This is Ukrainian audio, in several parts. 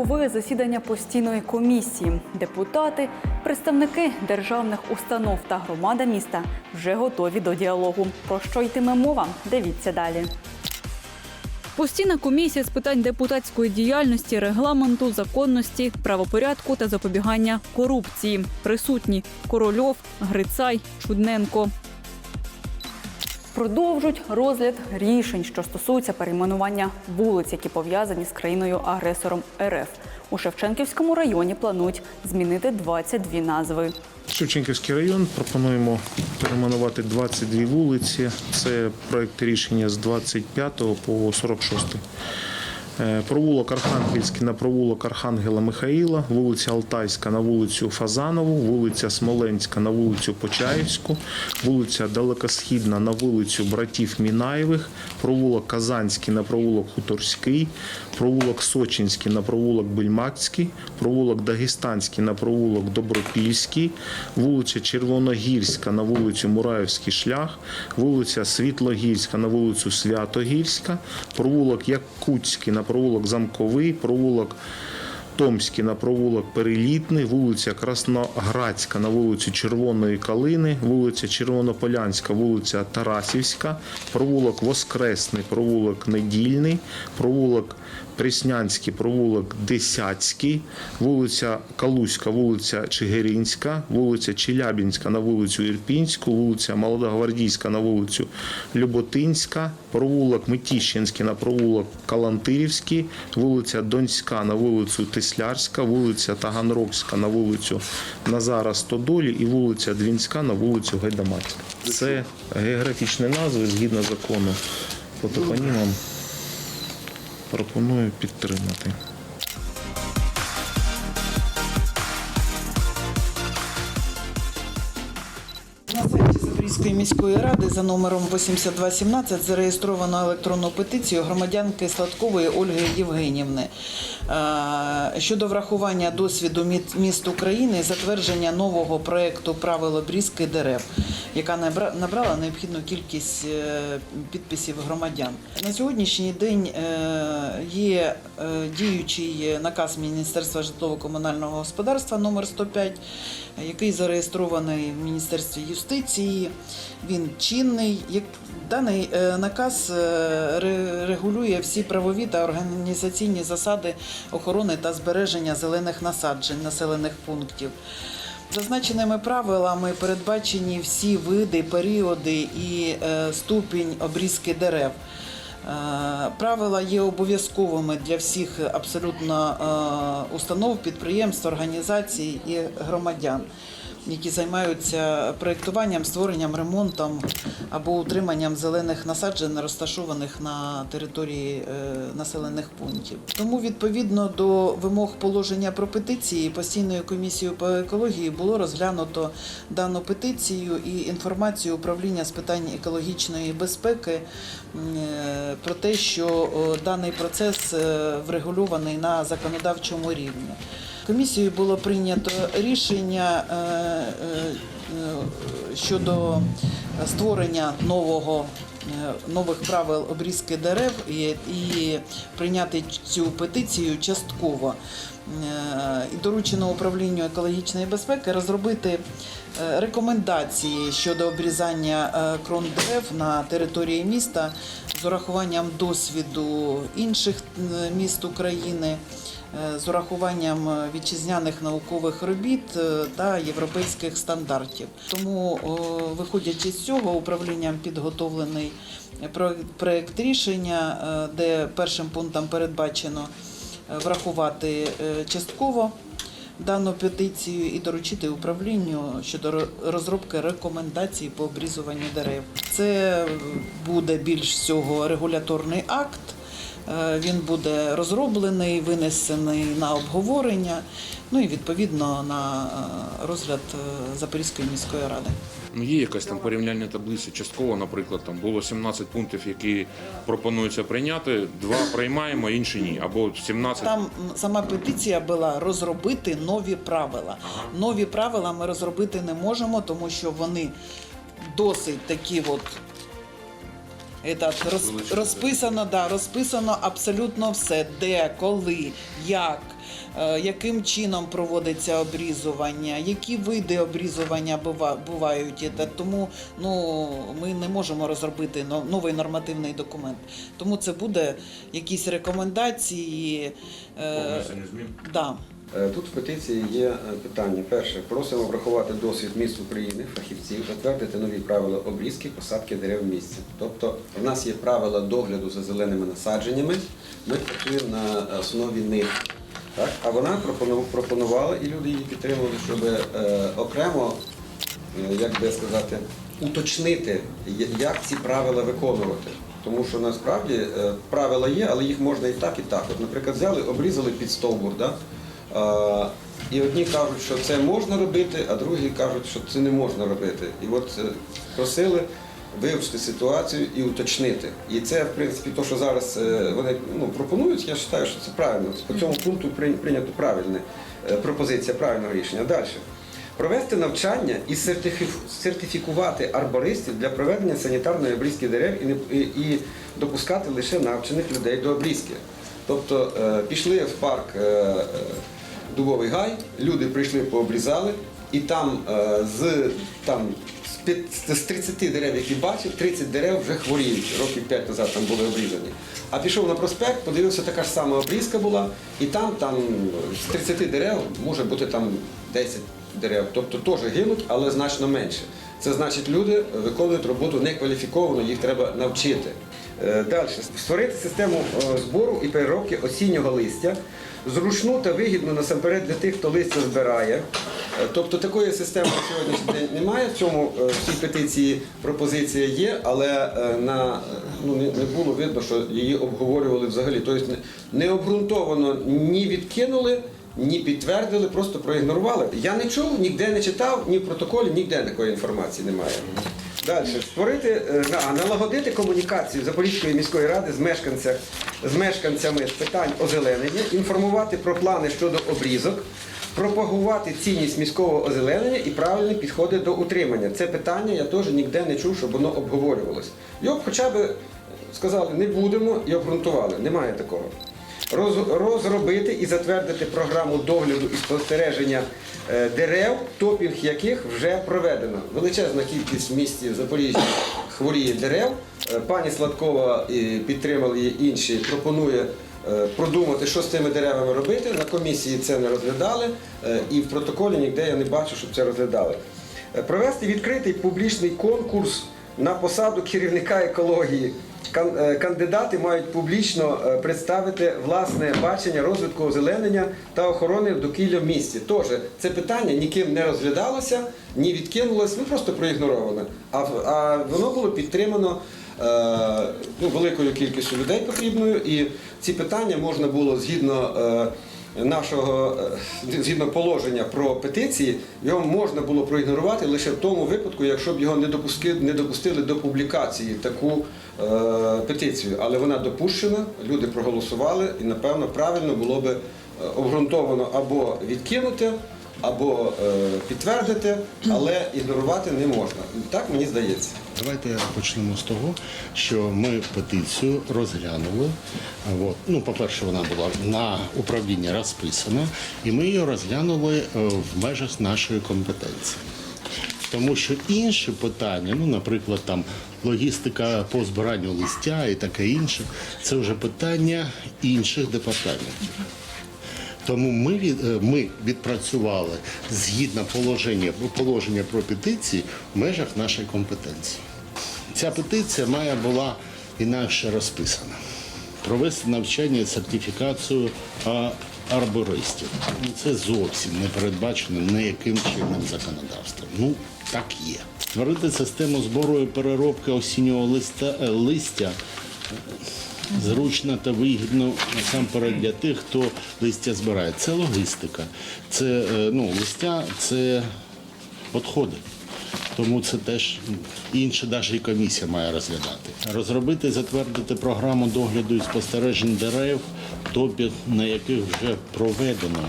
Чергове засідання постійної комісії. Депутати, представники державних установ та громада міста вже готові до діалогу. Про що йтиме мова? Дивіться далі. Постійна комісія з питань депутатської діяльності, регламенту, законності, правопорядку та запобігання корупції. Присутні Корольов, Грицай, Чудненко. Продовжують розгляд рішень, що стосуються перейменування вулиць, які пов'язані з країною-агресором РФ. У Шевченківському районі планують змінити 22 назви. Шевченківський район пропонуємо перейменувати 22 вулиці. Це проект рішення з 25 по 46. Е, Провулок Архангельський на провулок Архангела Михаїла, вулиця Алтайська на вулицю Фазанову, вулиця Смоленська на вулицю Почаївську, вулиця Далекосхідна на вулицю Братів Мінаєвих, провулок Казанський на провулок Хуторський, провулок Сочинський на провулок Бельмакський, провулок Дагестанський на провулок Добропільський, вулиця Червоногірська на вулицю Мураївський шлях, вулиця Світлогірська на вулицю Святогірська, провулок Якутський на провулок Замковий, провулок Томський на провулок Перелітний, вулиця Красноградська на вулицю Червоної Калини, вулиця Червонополянська, вулиця Тарасівська, провулок Воскресний, провулок Недільний, провулок Преснянський, провулок Десяцький, вулиця Калузька, вулиця Чигиринська, вулиця Челябінська на вулицю Ірпінську, вулиця Молодогвардійська на вулицю Люботинська, провулок Митіщинський на провулок Калантирівський, вулиця Донська на вулицю Теслярська, вулиця Таганрогська на вулицю Назара Стодолі і вулиця Двінська на вулицю Гайдамацька. Це географічні назви згідно закону по топонімам. Пропоную підтримати. На сайті Запорізької міської ради за номером 8217 зареєстровано електронну петицію громадянки Сладкової Ольги Євгенівни е, щодо врахування досвіду міст України затвердження нового проекту правил обрізки дерев, яка набра- набрала необхідну кількість е, підписів громадян. На сьогоднішній день е, є діючий наказ Міністерства житлово-комунального господарства номер 105, який зареєстрований в Міністерстві юстиції. Він чинний. Як даний е, наказ е, регулює всі правові та організаційні засади охорони та збереження зелених насаджень населених пунктів. Зазначеними правилами передбачені всі види, періоди і е, ступінь обрізки дерев. Правила є обов'язковими для всіх абсолютно установ, підприємств, організацій і громадян, які займаються проєктуванням, створенням, ремонтом або утриманням зелених насаджень, розташованих на території е, населених пунктів. Тому відповідно до вимог положення про петиції постійною комісією по екології було розглянуто дану петицію і інформацію управління з питань екологічної безпеки е, про те, що даний процес е, врегульований на законодавчому рівні. Комісією було прийнято рішення е, е, е, щодо створення нового. Нових правил обрізки дерев і, і прийняти цю петицію частково. Е, І доручено управлінню екологічної безпеки розробити е, рекомендації щодо обрізання е, крон дерев на території міста з урахуванням досвіду інших міст України з урахуванням вітчизняних наукових робіт та європейських стандартів. Тому, виходячи з цього, управлінням підготовлений про- проект рішення, де першим пунктом передбачено врахувати е, частково. Дану петицію і доручити управлінню щодо ро- розробки рекомендацій по обрізуванню дерев. Це буде більш всього регуляторний акт, Е, Він буде розроблений, винесений на обговорення, ну і відповідно на е, розгляд е, Запорізької міської ради. Ну, є якась там порівняльна таблиця. Частково, наприклад, там було 17 пунктів, які пропонується прийняти. Два приймаємо, інші ні. Або 17 Там сама петиція була розробити нові правила. Нові правила ми розробити не можемо, тому що вони досить такі от. Этот, роз, розписано, да, розписано абсолютно все, де, коли, як, е, яким чином проводиться обрізування, які види обрізування бува- бувають. Та- Тому ну, ми не можемо розробити но- новий нормативний документ. Тому це буде якісь рекомендації. е, Внесення змін. да. Е, Тут в петиції є е, питання. Перше, просимо врахувати досвід міст України, фахівців, затвердити нові правила обрізки, посадки дерев в місці. Тобто в нас є правила догляду за зеленими насадженнями. Ми працюємо на основі них. Так? А вона пропонувала, і люди її підтримували, щоб е, окремо, як би сказати, уточнити, як ці правила виконувати. Тому що насправді правила є, але їх можна і так, і так. От, наприклад, взяли, обрізали під стовбур. Да? І одні кажуть, що це можна робити, а другі кажуть, що це не можна робити. І от е, просили вивчити ситуацію і уточнити. І це, в принципі, то, що зараз е, вони ну, пропонують, я вважаю, що це правильно. По цьому пункту прий- прийнято правильне е, пропозиція правильного рішення. Далі. Провести навчання і сертифікувати арбористів для проведення санітарної обрізки дерев і, допускати лише навчених людей до обрізки. Тобто пішли в парк Дубовий гай, люди прийшли, пообрізали, і там е, з, там, з 30 дерев, які бачив, 30 дерев вже хворіють. Років 5 назад там були обрізані. А пішов на проспект, подивився, така ж сама обрізка була, і там, там з 30 дерев може бути там 10 дерев. Тобто теж гинуть, але значно менше. Це значить, люди виконують роботу некваліфіковано, їх треба навчити. Далі створити систему е, збору і переробки осіннього листя, зручну та вигідну насамперед для тих, хто листя збирає. Е, Тобто такої системи на сьогоднішній день немає. В цьому е, в цій петиції пропозиція є, але е, на ну не, було видно, що її обговорювали взагалі. Тобто не обґрунтовано ні відкинули. Ні підтвердили, просто проігнорували. Я не чув, ніде не читав, ні в протоколі, ніде такої інформації немає. Далі створити, е, на- налагодити комунікацію Запорізької міської ради з, мешканцях, з мешканцями питань озеленення, інформувати про плани щодо обрізок, пропагувати цінність міського озеленення і правильні підходи до утримання. Це питання я теж ніде не чув, щоб воно обговорювалось. Його б хоча б сказали, не будемо і обґрунтували. Немає такого. Роз- розробити і затвердити програму догляду і спостереження е, дерев, топінг яких вже проведено. Величезна кількість в місті Запоріжжя хворіє дерев. Е, Пані Сладкова і підтримали її інші, пропонує е, продумати, що з цими деревами робити. На комісії це не розглядали, і в протоколі ніде я не бачу, щоб це розглядали. Провести відкритий публічний конкурс на посаду керівника екології. Е, Кандидати мають публічно е, представити власне бачення розвитку озеленення та охорони довкілля в місті. Тож це питання ніким не розглядалося, ні відкинулося, ну просто проігноровано. А, а воно було підтримано е, ну, великою кількістю людей потрібною, і ці питання можна було згідно. е, Нашого е, згідно положення про петиції, його можна було проігнорувати лише в тому випадку, якщо б його не допустили, не допустили до публікації таку е, петицію. Але вона допущена, люди проголосували, і напевно правильно було би е, обґрунтовано або відкинути, або е, підтвердити, але ігнорувати не можна. Так мені здається. Давайте почнемо з того, що ми петицію розглянули. От. Ну, по-перше, вона була на управління розписана, і ми її розглянули е, в межах нашої компетенції. Тому що інші питання, ну, наприклад, там логістика по збиранню листя і таке інше, це вже питання інших департаментів. Тому ми, від, е, ми відпрацювали згідно положення, положення про петиції в межах нашої компетенції. Ця петиція має була інакше розписана. Провести навчання сертифікацію арбористів. Це зовсім не передбачено ніяким чинним законодавством. Ну, так є. Створити систему збору і переробки осіннього листа, е, листя зручно та вигідно насамперед для тих, хто листя збирає. Це логістика. Це е, ну, листя це відходи. Тому це теж інша даже і комісія має розглядати. Розробити затвердити програму догляду і спостережень дерев, топів, на яких вже проведено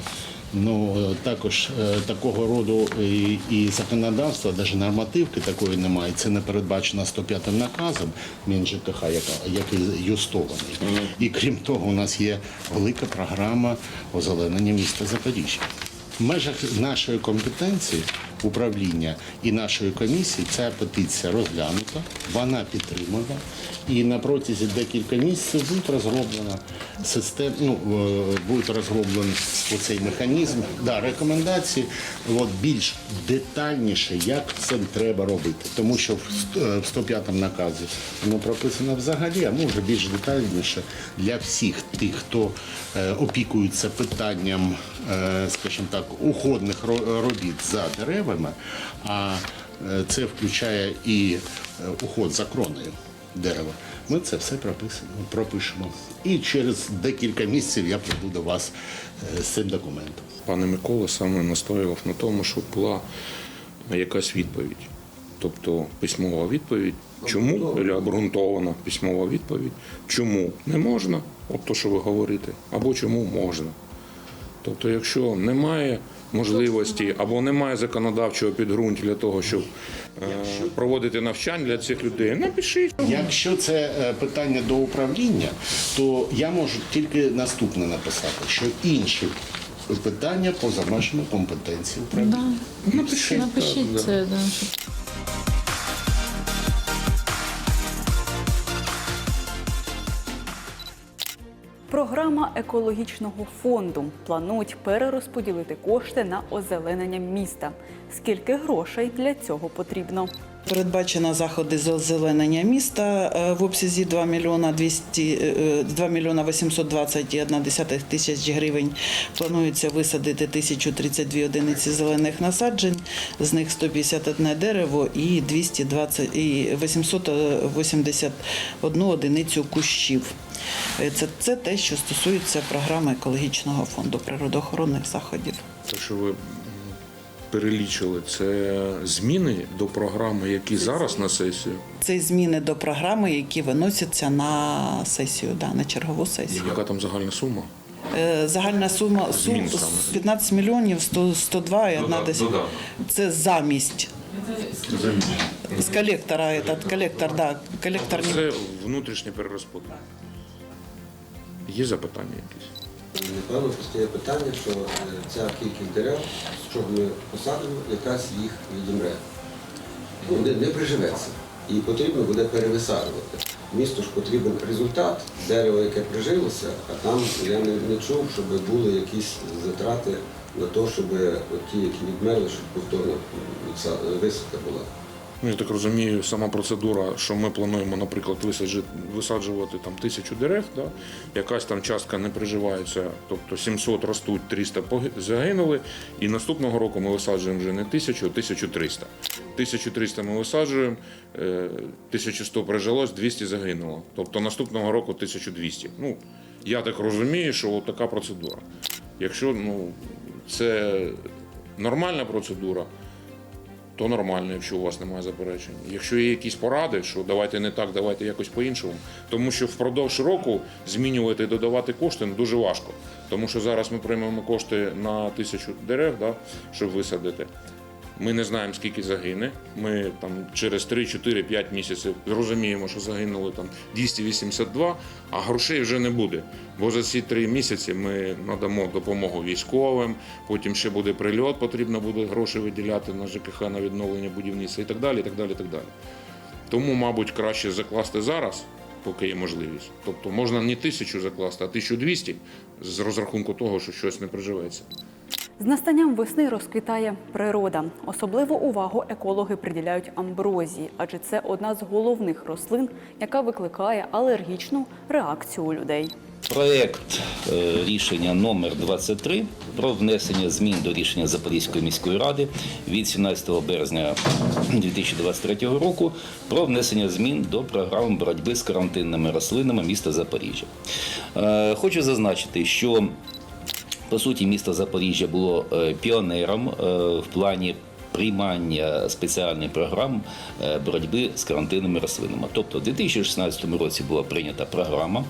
Ну е, також е, такого роду і, і законодавства, навіть нормативки такої немає. Це не передбачено 105 наказом МінЖКХ, яка який юстований. І крім того, у нас є велика програма озеленення міста Запоріжжя. В межах нашої компетенції управління і нашої комісії ця петиція розглянута, вона підтримана, і на протязі декілька місяців буде розроблена система, ну е, буде розроблений оцей механізм, да, рекомендації, от більш детальніше, як це треба робити. Тому що в ст- е, в 105 наказі воно прописано взагалі, а може більш детальніше для всіх тих, хто е, опікується питанням, скажімо так, уходних робіт за деревами, а е, це включає і е, уход за кроною дерева. Ми це все пропишемо. І через декілька місяців я прийду до вас е, з цим документом. Пане Микола саме настоював на тому, щоб була якась відповідь. Тобто письмова відповідь, чому або обґрунтована письмова відповідь, чому не можна, от то, що ви говорите, або чому можна. Тобто, якщо немає можливості або немає законодавчого підґрунтя для того, щоб е, проводити навчання для цих людей, напишіть. Якщо це е, питання до управління, то я можу тільки наступне написати, що інші питання поза межами компетенції управління. Напишіть. Напишіть це, да, Програма екологічного фонду планують перерозподілити кошти на озеленення міста. Скільки грошей для цього потрібно? Передбачено заходи з озеленення міста е, в обсязі 2 мільйона 200, е, 2 мільйона 820,1 тисяч гривень. Планується висадити 1032 одиниці зелених насаджень, з них 151 дерево і 220 і 881 одиницю кущів. Е, Це, це те, що стосується програми екологічного фонду природоохоронних заходів. Те, що ви перелічили, це зміни до програми, які зараз на сесію. Це зміни до програми, які виносяться на сесію, да, на чергову сесію. Яка там загальна сума? Е, Загальна сума сум 15 мільйонів 100, 102 і одна десь. Це замість. З колектора, этот колектор, да, колектор Це внутрішній перерозподіл. Є запитання якісь? Напевно, постає питання, що е, ця кількість дерев, чого ми посадимо, якась їх відімре. Ну, Не, приживеться. І потрібно буде перевисаджувати. Місту ж потрібен результат, дерево, яке прижилося, а там я не, не чув, щоб були якісь затрати на те, щоб ті, які відмерли, щоб повторно висадка була. Ну, я так розумію, сама процедура, що ми плануємо, наприклад, висаджи- висаджувати там тисячу дерев, да? якась там частка не приживається, тобто 700 ростуть, 300 загинули, і наступного року ми висаджуємо вже не тисячу, а 1300. 1300 ми висаджуємо, е, 1100 прижилось, 200 загинуло. Тобто наступного року 1200. Ну, я так розумію, що така процедура. Якщо ну, це нормальна процедура, то нормально, якщо у вас немає заперечень. Якщо є якісь поради, що давайте не так, давайте якось по-іншому. Тому що впродовж року змінювати і додавати кошти ну, дуже важко. Тому що зараз ми приймемо кошти на тисячу дерев, да, щоб висадити. Ми не знаємо, скільки загине. Ми там через 3, 4, 5 місяців розуміємо, що загинули там 282, а грошей вже не буде. Бо за ці 3 місяці ми надамо допомогу військовим, потім ще буде прильот, потрібно буде гроші виділяти на ЖКХ на відновлення будівництва і так далі. І так далі, і так далі. Тому, мабуть, краще закласти зараз, поки є можливість. Тобто можна не тисячу закласти, а 1200 з розрахунку того, що щось не приживеться. З настанням весни розквітає природа. Особливу увагу екологи приділяють амброзії, адже це одна з головних рослин, яка викликає алергічну реакцію у людей. Проект е, рішення номер 23 про внесення змін до рішення Запорізької міської ради від 17 березня 2023 року про внесення змін до програми боротьби з карантинними рослинами міста Запоріжжя. Е, Хочу зазначити, що по суті місто Запоріжжя було е, піонером е, в плані приймання спеціальних програм е, боротьби з карантинними рослинами. Тобто, у 2016 році була прийнята програма,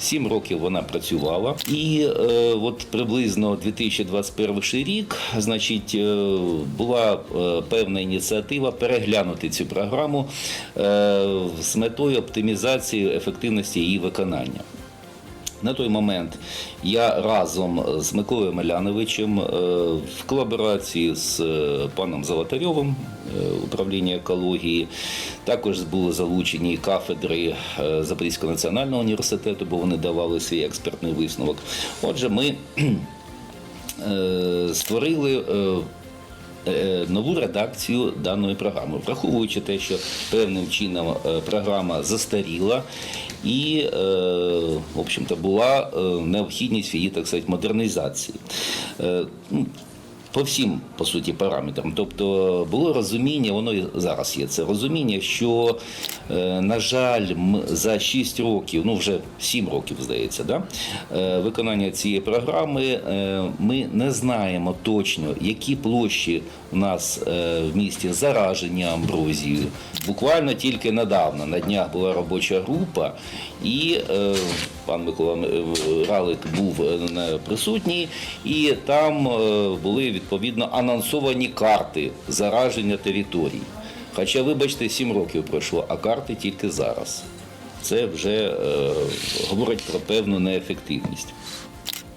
сім років вона працювала, і е, от приблизно 2021 рік, значить, була певна ініціатива переглянути цю програму е, з метою оптимізації ефективності її виконання. На той момент я разом з Миколою Маляновичем е, в колаборації з е, паном Золотарьовим е, управління екології, також були залучені кафедри Запорізького національного університету, бо вони давали свій експертний висновок. Отже, ми створили. Е, е, Нову редакцію даної програми, враховуючи те, що певним чином е, програма застаріла, і, в общем-то, була необхідність її, так сказати, модернізації. Ну, По всім, по суті, параметрам. Тобто було розуміння, воно і зараз є це розуміння, що, на жаль, за 6 років, ну вже 7 років, здається, да, е, виконання цієї програми е, ми не знаємо точно, які площі у нас е, в місті заражені амброзією. Буквально тільки недавно на днях була робоча група, і е, пан Микола е, Ралик був е, присутній, і там е, були відповідно анонсовані карти зараження територій. Хоча, вибачте, 7 років пройшло, а карти тільки зараз. Це вже е, говорить про певну неефективність.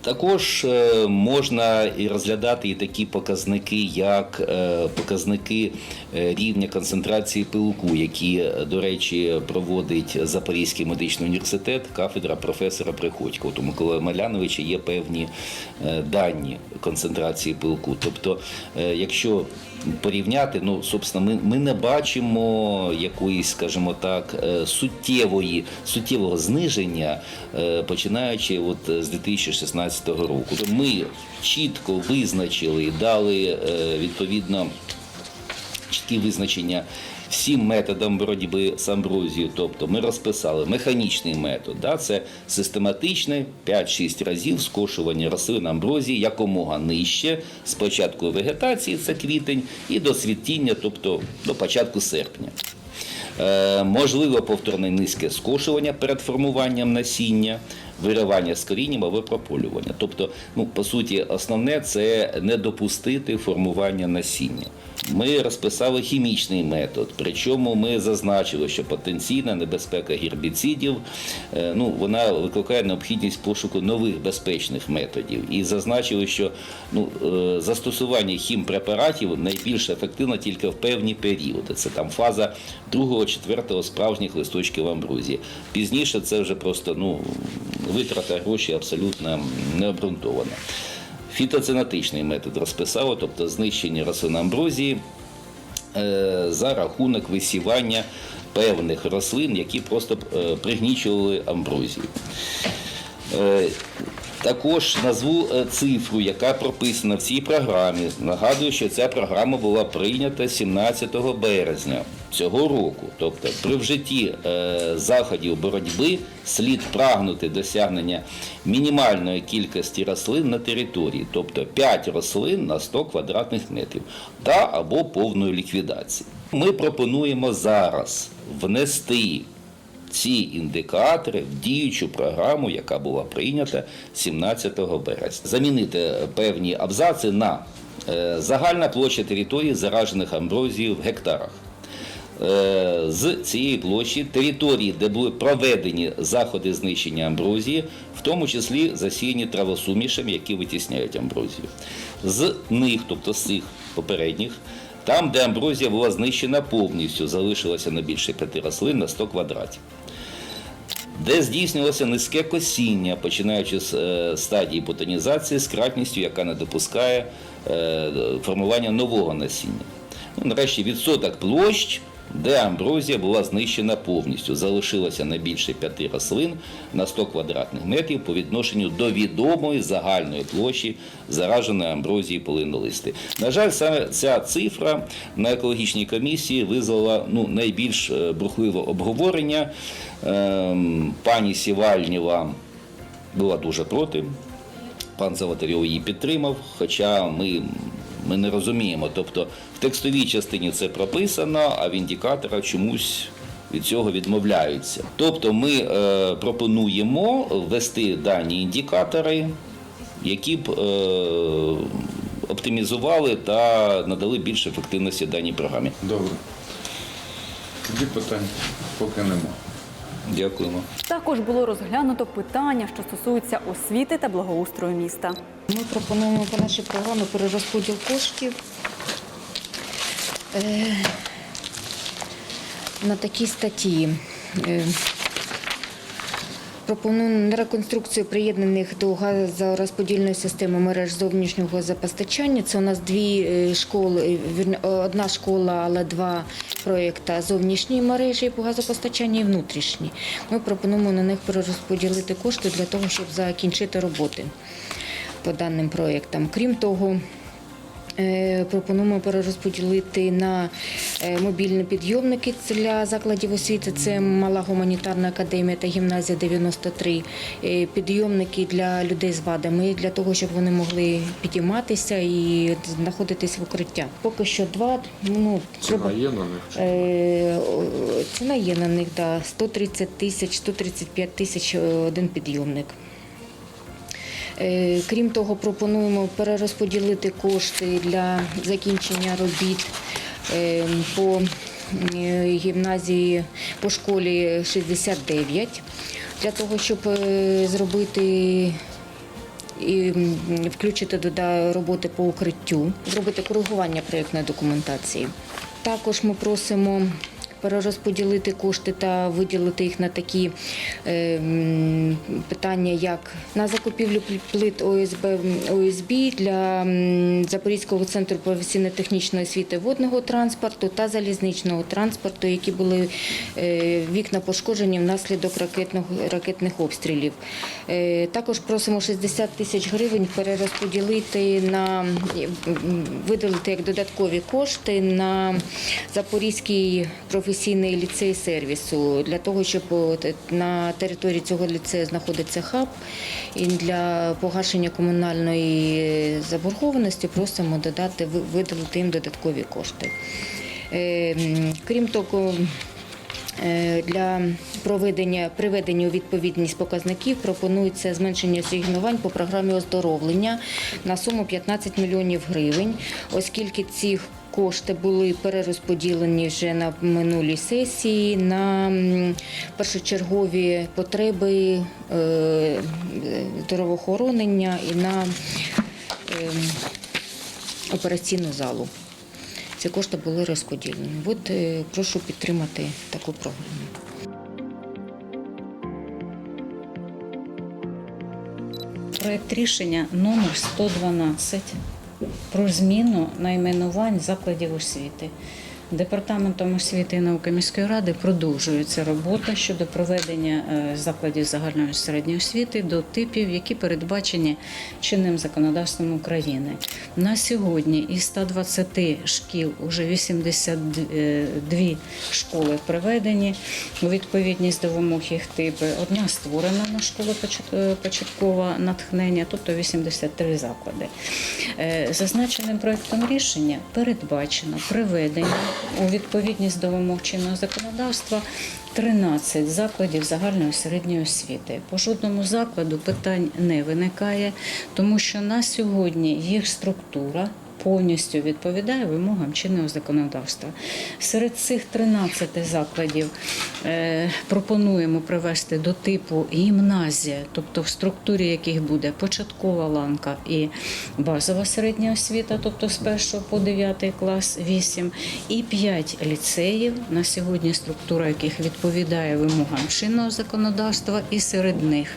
Також е, можна і розглядати і такі показники, як е, показники е, рівня концентрації пилку, які, до речі, проводить Запорізький медичний університет, кафедра професора Приходько. У Миколи Маляновича є певні дані концентрації пилку. Тобто, якщо порівняти, ну, собственно, ми, ми не бачимо якоїсь, скажімо так, суттєвої, суттєвого зниження, починаючи от з 2016 року. Тобто Ми чітко визначили і дали е, відповідно чіткі визначення всім методам боротьби з амброзією. Тобто ми розписали механічний метод, да, це систематичне 5-6 разів скошування рослин амброзії якомога нижче з початку вегетації, це квітень, і до світіння, тобто до початку серпня. Е, можливо повторне низьке скошування перед формуванням насіння, виривання з корінням або прополювання. Тобто, ну, по суті, основне це не допустити формування насіння. Ми розписали хімічний метод, причому ми зазначили, що потенційна небезпека гербіцидів е, ну, вона викликає необхідність пошуку нових безпечних методів. І зазначили, що ну, е, застосування хімпрепаратів найбільш ефективно тільки в певні періоди. Це там фаза другого, четвертого справжніх листочків амброзії. Пізніше це вже просто ну, витрата грошей абсолютно необґрунтована. Фітоцинетичний метод розписало, тобто знищення рослин амброзії е, за рахунок висівання певних рослин, які просто е, пригнічували амброзію. Е, Також назву цифру, яка прописана в цій програмі. Нагадую, що ця програма була прийнята 17 березня цього року. Тобто, при вжитті е, заходів боротьби слід прагнути досягнення мінімальної кількості рослин на території, тобто 5 рослин на 100 квадратних метрів, та або повної ліквідації. Ми пропонуємо зараз внести ці індикатори в діючу програму, яка була прийнята 17 березня. Замінити певні абзаци на е, загальна площа території, заражених амброзією в гектарах. Е, З цієї площі території, де були проведені заходи знищення амброзії, в тому числі засіяні травосумішами, які витісняють амброзію. З них, тобто з цих попередніх, там, де амброзія була знищена повністю, залишилося не більше п'яти рослин на 100 квадратів де здійснювалося низьке косіння, починаючи з е, стадії ботанізації з кратністю, яка не допускає е, формування нового насіння. Ну, нарешті відсоток площ, де амброзія була знищена повністю. Залишилося не більше п'яти рослин на 100 квадратних метрів по відношенню до відомої загальної площі зараженої амброзії полинолисти. На жаль, саме ця цифра на екологічній комісії визвала ну, найбільш е, бурхливе обговорення. Ем, Пані Сівальнєва була дуже проти. Пан Заватарьов її підтримав, хоча ми Ми не розуміємо. Тобто в текстовій частині це прописано, а в індикаторах чомусь від цього відмовляються. Тобто ми е, пропонуємо ввести дані індикатори, які б е, оптимізували та надали більше ефективності даній програмі. Добре. Тоді питань поки нема. Дякуємо. Також було розглянуто питання, що стосуються освіти та благоустрою міста. Ми пропонуємо по нашій програмі перерозподіл коштів е, на такі статті. Е, Пропонуємо на реконструкцію приєднаних до газорозподільної системи мереж зовнішнього газопостачання. Це у нас дві е, школи, одна школа, але два проєкти зовнішньої мережі по газопостачанню і внутрішні. Ми пропонуємо на них перерозподілити кошти для того, щоб закінчити роботи по даним проєктам. Крім того, е, пропонуємо перерозподілити на е, мобільні підйомники для закладів освіти. Це мала гуманітарна академія та гімназія 93. е, Підйомники для людей з вадами, для того, щоб вони могли підійматися і знаходитись в укриття. Поки що два. Ну, Ціна є на них? Ціна є на них, да, 130 тисяч, 135 тисяч один підйомник. Е, Крім того, пропонуємо перерозподілити кошти для закінчення робіт е, по гімназії по школі 69 для того, щоб е, зробити і включити до роботи по укриттю, зробити коригування проєктної документації. Також ми просимо перерозподілити кошти та виділити їх на такі е, питання, як на закупівлю плит ОСБ ОСБ для Запорізького центру професійно-технічної освіти водного транспорту та залізничного транспорту, які були е, вікна пошкоджені внаслідок ракетних, ракетних обстрілів. Е, Також просимо 60 тисяч гривень перерозподілити на виділити як додаткові кошти на Запорізький професійний ліцей сервісу для того, щоб на території цього ліцею знаходиться хаб, і для погашення комунальної заборгованості просимо додати ви- виділити їм додаткові кошти. Е, Крім того, Е, Для проведення приведення у відповідність показників пропонується зменшення асигнувань по програмі оздоровлення на суму 15 мільйонів гривень, оскільки ці кошти були перерозподілені вже на минулій сесії на першочергові потреби е, здоровоохоронення і на е, операційну залу. Ці кошти були розподілені. От е, прошу підтримати таку програму. Проект рішення номер 112 про зміну найменувань закладів освіти. Департаментом освіти і науки міської ради продовжується робота щодо проведення е, закладів загальної середньої освіти до типів, які передбачені чинним законодавством України. На сьогодні із 120 шкіл уже 82 школи приведені у відповідність до вимог їх типи. Одна створена на школу е, натхнення, тобто 83 заклади. Е, Зазначеним проектом рішення передбачено приведення у відповідність до вимог чинного законодавства 13 закладів загальної середньої освіти. По жодному закладу питань не виникає, тому що на сьогодні їх структура повністю відповідає вимогам чинного законодавства. Серед цих 13 закладів е, пропонуємо привести до типу гімназія, тобто в структурі яких буде початкова ланка і базова середня освіта, тобто з 1 по 9 клас 8, і 5 ліцеїв, на сьогодні структура яких відповідає вимогам чинного законодавства, і серед них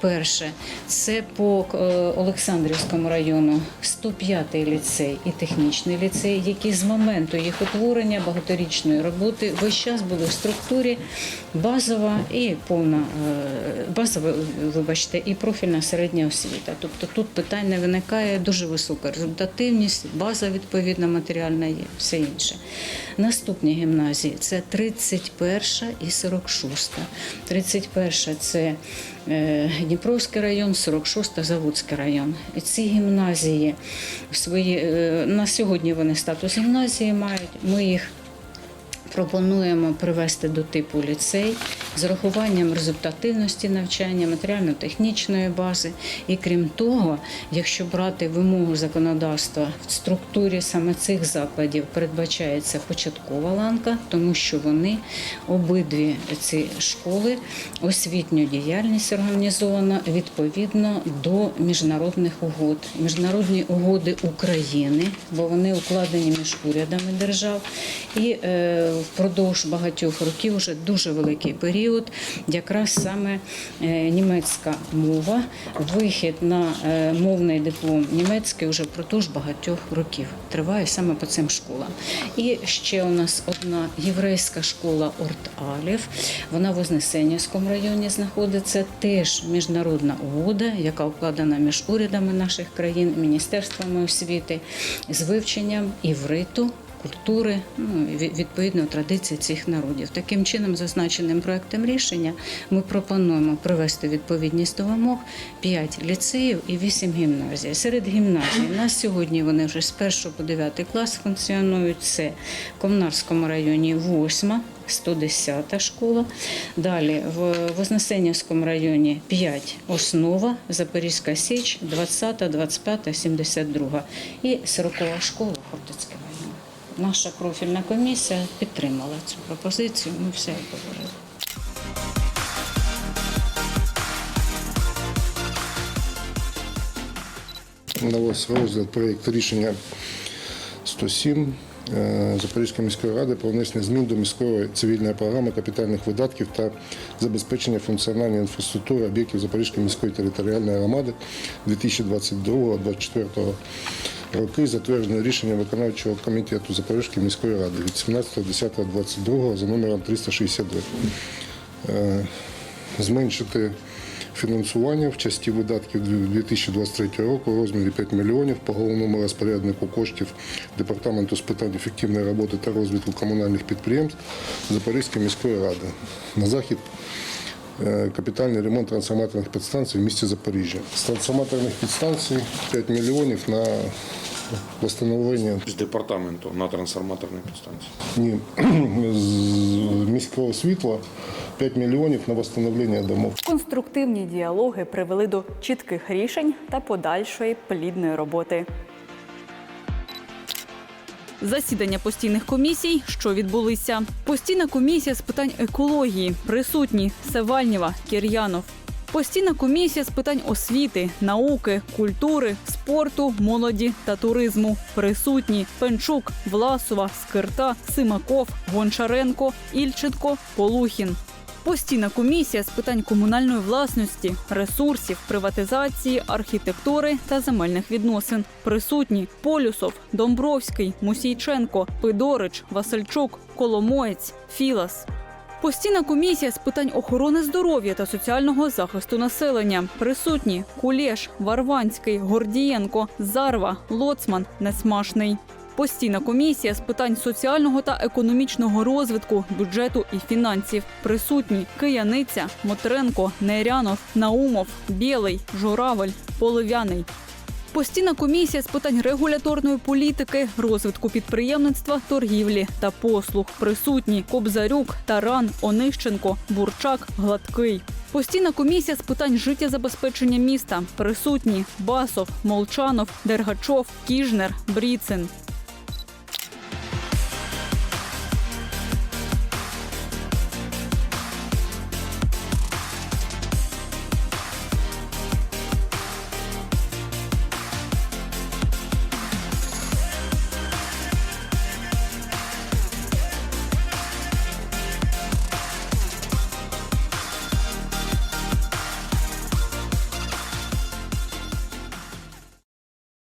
перше це по е, Олександрівському району 105-й ліцей і технічний ліцей, які з моменту їх утворення багаторічної роботи весь час були в структурі базова і повна е, базова, вибачте, і профільна середня освіта. Тобто тут питань не виникає дуже висока результативність, база відповідна матеріальна є, все інше. Наступні гімназії це 31 і 46. 31 це Дніпровський район, 46 Заводський район. Ці гімназії свої е, на сьогодні вони статус гімназії мають. Ми їх пропонуємо привести до типу ліцей з урахуванням результативності навчання, матеріально-технічної бази. І крім того, якщо брати вимогу законодавства в структурі саме цих закладів передбачається початкова ланка, тому що вони обидві ці школи освітню діяльність організовано відповідно до міжнародних угод. Міжнародні угоди України, бо вони укладені між урядами держав, і е, впродовж багатьох років вже дуже великий період, якраз саме е, німецька мова, вихід на е, мовний диплом німецький вже впродовж багатьох років триває саме по цим школам. І ще у нас одна єврейська школа Орт-Алів. Вона в Вознесенівському районі знаходиться. Теж міжнародна угода, яка укладена між урядами наших країн, міністерствами освіти з вивченням івриту. Культури, ну відповідно традицій цих народів. Таким чином, зазначеним проектом рішення, ми пропонуємо привести відповідність до вимог 5 ліцеїв і 8 гімназій. Серед гімназій у нас сьогодні вони вже з 1 по 9 клас функціонують. Це в Комнарському районі 8, 110 школа. Далі в Вознесенівському районі 5 основа, Запорізька Січ, 20, 25, 72 і 40 школа Хортицький район. Наша профільна комісія підтримала цю пропозицію. Ми все обговорили. Вас розгляд проєкт рішення 107 е, Запорізької міської ради про внесення змін до міської цивільної програми капітальних видатків та забезпечення функціональної інфраструктури об'єктів Запорізької міської територіальної громади 2022-2024 роки, затверджене рішенням виконавчого комітету Запорізької міської ради від 17.10.22 за номером 362 Е, зменшити фінансування в часті видатків 2023 року у розмірі 5 мільйонів по головному розпоряднику коштів Департаменту з питань ефективної роботи та розвитку комунальних підприємств Запорізької міської ради. На захід е, капітальний ремонт трансформаторних підстанцій в місті Запоріжжя. З трансформаторних підстанцій 5 мільйонів на встановлення З департаменту на трансформаторній підстанції. ні, з міського світла 5 мільйонів на встановлення домов. Конструктивні діалоги привели до чітких рішень та подальшої плідної роботи. Засідання постійних комісій, що відбулися. Постійна комісія з питань екології присутні Севальнєва, Кір'янов. Постійна комісія з питань освіти, науки, культури, спорту, молоді та туризму. Присутні Пенчук, Власова, Скирта, Симаков, Гончаренко, Ільченко, Полухін. Постійна комісія з питань комунальної власності, ресурсів, приватизації, архітектури та земельних відносин. Присутні Полюсов, Домбровський, Мусійченко, Пидорич, Васильчук, Коломоєць, Філас. Постійна комісія з питань охорони здоров'я та соціального захисту населення. Присутні Кулєш, Варванський, Гордієнко, Зарва, Лоцман, Несмашний. Постійна комісія з питань соціального та економічного розвитку, бюджету і фінансів. Присутні Кияниця, Мотренко, Нерянов, Наумов, Білий, Журавель, Поливяний. Постійна комісія з питань регуляторної політики, розвитку підприємництва, торгівлі та послуг. Присутні Кобзарюк, Таран, Онищенко, Бурчак, Гладкий. Постійна комісія з питань життєзабезпечення міста. Присутні Басов, Молчанов, Дергачов, Кіжнер, Бріцин.